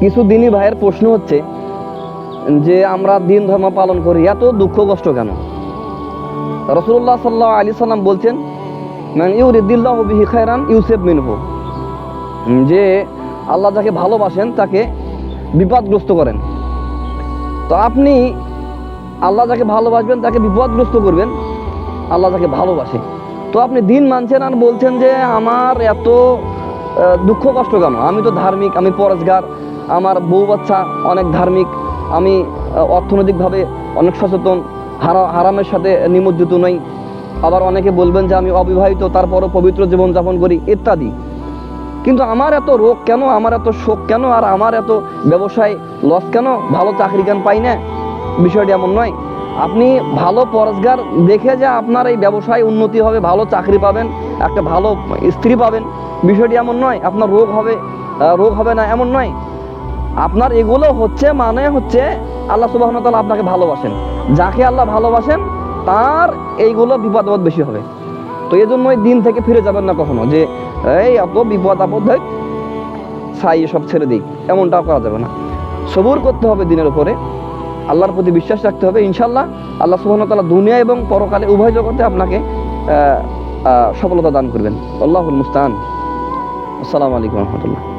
কিছু দিনই ভাইয়ের প্রশ্ন হচ্ছে যে আমরা দিন ধর্ম পালন করি, এত দুঃখ কষ্ট কেন? রসুল্লাহ সাল্লাহ আলি সাল্লাম বলছেন ইউসেফ মিনহু। যে আল্লাহ যাকে ভালোবাসেন তাকে বিপদগ্রস্ত করেন। তো আপনি আল্লাহ যাকে ভালোবাসবেন তাকে বিপদগ্রস্ত করবেন, আল্লাহ যাকে ভালোবাসে। তো আপনি দিন মানছেন আর বলছেন যে আমার এত দুঃখ কষ্ট কেন? আমি তো ধার্মিক, আমি পরেশগার আমার বউ বাচ্চা অনেক ধার্মিক, আমি অর্থনৈতিকভাবে অনেক সচেতন, হারা, হারামের সাথে নিমজ্জিত নই। আবার অনেকে বলবেন যে আমি অবিবাহিত, তারপরও পবিত্র জীবনযাপন করি, ইত্যাদি। কিন্তু আমার এত রোগ কেন? আমার এত শোক কেন? আর আমার এত ব্যবসায় লস কেন? ভালো চাকরি কেন পাই না? বিষয়টি এমন নয়। আপনি ভালো পরস্কার দেখে যে আপনার এই ব্যবসায় উন্নতি হবে, ভালো চাকরি পাবেন, একটা ভালো স্ত্রী পাবেন, বিষয়টি এমন নয়। আপনার রোগ হবে রোগ হবে না, এমন নয়। আপনার এগুলো হচ্ছে মানে হচ্ছে আল্লাহ সুবাহ আপনাকে ভালোবাসেন। যাকে আল্লাহ ভালোবাসেন, তার এইগুলো বিপদ আপদ বেশি হবে। তো এই জন্যই দিন থেকে ফিরে যাবেন না কখনো যে, এই, এত বিপদ আপদ হয় ছাই সব ছেড়ে দিই। এমনটাও করা যাবে না। সবুর করতে হবে দিনের উপরে। আল্লাহর প্রতি বিশ্বাস রাখতে হবে ইনশাল্লাহ আল্লাহ সুবাহ তাআলা দুনিয়া এবং পরকালে উভয় জগতে আপনাকে সফলতা দান করবেন। আল্লাহুল মুস্তান আসসালামু আলাইকুম রহমতুল্লাহ।